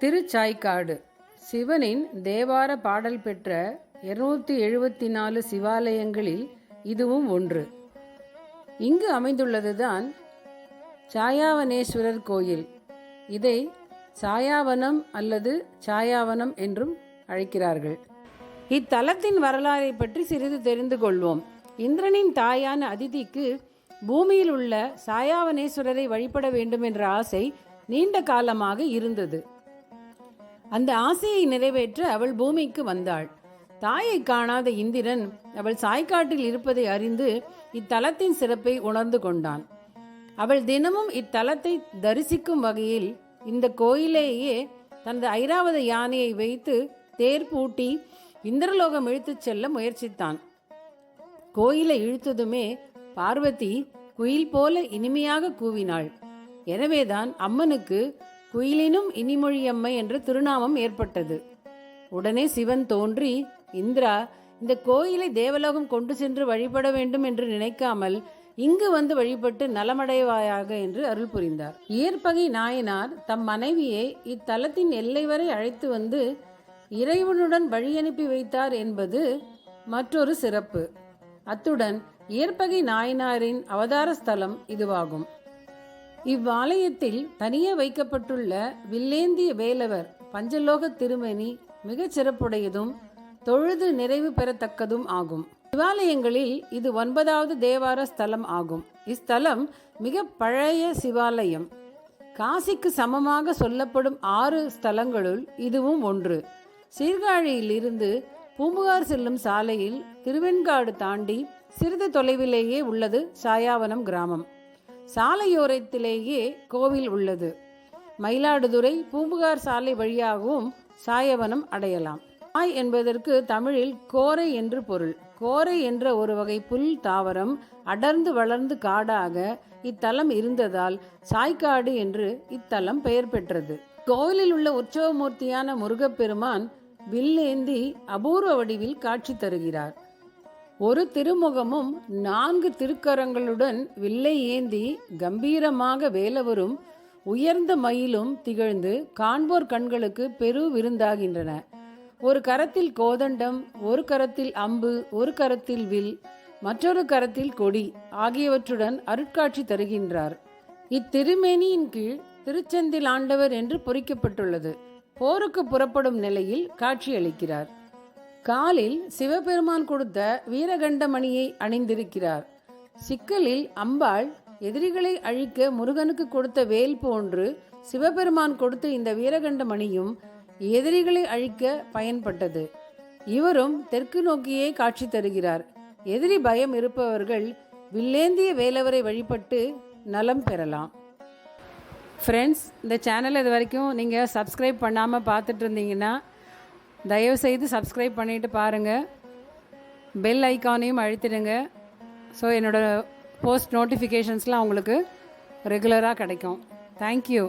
திருச்சாய்க்காடு. சிவனின் தேவார பாடல் பெற்ற இருநூத்தி எழுபத்தி நாலு சிவாலயங்களில் இதுவும் ஒன்று. இங்கு அமைந்துள்ளதுதான் சாயாவனேஸ்வரர் கோயில். இதை சாயாவனம் அல்லது சாயாவனம் என்றும் அழைக்கிறார்கள். இத்தலத்தின் வரலாறை பற்றி சிறிது தெரிந்து கொள்வோம். இந்திரனின் தாயான அதிதிக்கு பூமியில் உள்ள சாயாவனேஸ்வரரை வழிபட வேண்டும் என்ற ஆசை நீண்ட காலமாக இருந்தது. அந்த ஆசையை நிறைவேற்ற அவள் பூமிக்கு வந்தாள். தாயை காணாத இந்திரன் அவள் சாய்க்காட்டில் இருப்பதை அறிந்து இத்தலத்தின் சிறப்பை உணர்ந்து கொண்டான். அவள் தினமும் இத்தலத்தை தரிசிக்கும் வகையில் இந்த கோயிலேயே தனது ஐராவத யானையை வைத்து தேர் பூட்டி இந்திரலோகம் இழுத்துச் செல்ல முயற்சித்தான். கோயிலை இழுத்ததுமே பார்வதி குயில் போல இனிமையாக கூவினாள். எனவேதான் அம்மனுக்கு குயிலினும் இனிமொழியம்மை என்ற திருநாமம் ஏற்பட்டது. உடனே சிவன் தோன்றி இந்திரா இந்த கோயிலை தேவலோகம் கொண்டு சென்று வழிபட வேண்டும் என்று நினைக்காமல் இங்கு வந்து வழிபட்டு நலமடைவாயாக என்று அருள் புரிந்தார். இயற்பகை நாயனார் தம் மனைவியை இத்தலத்தின் எல்லை வரை அழைத்து வந்து இறைவனுடன் வழியனுப்பி வைத்தார் என்பது மற்றொரு சிறப்பு. அத்துடன் இயற்பகை நாயனாரின் அவதார ஸ்தலம் இதுவாகும். இவ்வாலயத்தில் தனியே வைக்கப்பட்டுள்ள வில்லேந்திய வேலவர் பஞ்சலோக திருமணி மிகச் சிறப்புடையதும் தொழுது நிறைவு பெறத்தக்கதும் ஆகும். சிவாலயங்களில் இது ஒன்பதாவது தேவார ஸ்தலம் ஆகும். இஸ்தலம் மிக பழைய சிவாலயம். காசிக்கு சமமாக சொல்லப்படும் ஆறு ஸ்தலங்களுள் இதுவும் ஒன்று. சீர்காழியிலிருந்து பூம்புகார் செல்லும் சாலையில் திருவெண்காடு தாண்டி சிறிது தொலைவிலேயே உள்ளது சாயாவனம் கிராமம். சாலையோரத்திலேயே கோவில் உள்ளது. மயிலாடுதுறை பூம்புகார் சாலை வழியாகவும் சாயவனம் அடையலாம். சாய் என்பதற்கு தமிழில் கோரை என்று பொருள். கோரை என்ற ஒரு வகை புல் தாவரம் அடர்ந்து வளர்ந்து காடாக இத்தலம் இருந்ததால் சாய்க்காடு என்று இத்தலம் பெயர் பெற்றது. கோவிலில் உள்ள உற்சவமூர்த்தியான முருகப்பெருமான் வில்லேந்தி அபூர்வ வடிவில் காட்சி தருகிறார். ஒரு திருமுகமும் நான்கு திருக்கரங்களுடன் வில்லை ஏந்தி கம்பீரமாக வேலவரும் உயர்ந்த மயிலும் திகழ்ந்து காண்போர் கண்களுக்கு பெரு விருந்தாகின்றன. ஒரு கரத்தில் கோதண்டம் ஒரு கரத்தில் அம்பு ஒரு கரத்தில் வில் மற்றொரு கரத்தில் கொடி ஆகியவற்றுடன் அருட்காட்சி தருகின்றார். இத்திருமேனியின் கீழ் திருச்செந்தில் ஆண்டவர் என்று பொறிக்கப்பட்டுள்ளது. போருக்கு புறப்படும் நிலையில் காட்சியளிக்கிறார். காலில் சிவபெருமான் கொடுத்த வீரகண்டமணியை அணிந்திருக்கிறார். சிக்கலில் அம்பாள் எதிரிகளை அழிக்க முருகனுக்கு கொடுத்த வேல் போன்று சிவபெருமான் கொடுத்த இந்த வீரகண்டமணியும் எதிரிகளை அழிக்க பயன்பட்டது. இவரும் தெற்கு நோக்கியே காட்சி தருகிறார். எதிரி பயம் இருப்பவர்கள் வில்லேந்திய வேலவரை வழிபட்டு நலம் பெறலாம். ஃப்ரெண்ட்ஸ் இந்த சேனல் இது வரைக்கும் நீங்கள் சப்ஸ்கிரைப் பண்ணாமல் பார்த்துட்டு இருந்தீங்கன்னா தயவுசெய்து சப்ஸ்கிரைப் பண்ணிவிட்டு பாருங்கள் பெல் ஐக்கானையும் அழுத்திடுங்க. ஸோ என்னோடய போஸ்ட் நோட்டிஃபிகேஷன்ஸ்லாம் உங்களுக்கு ரெகுலராக கிடைக்கும். தேங்க்யூ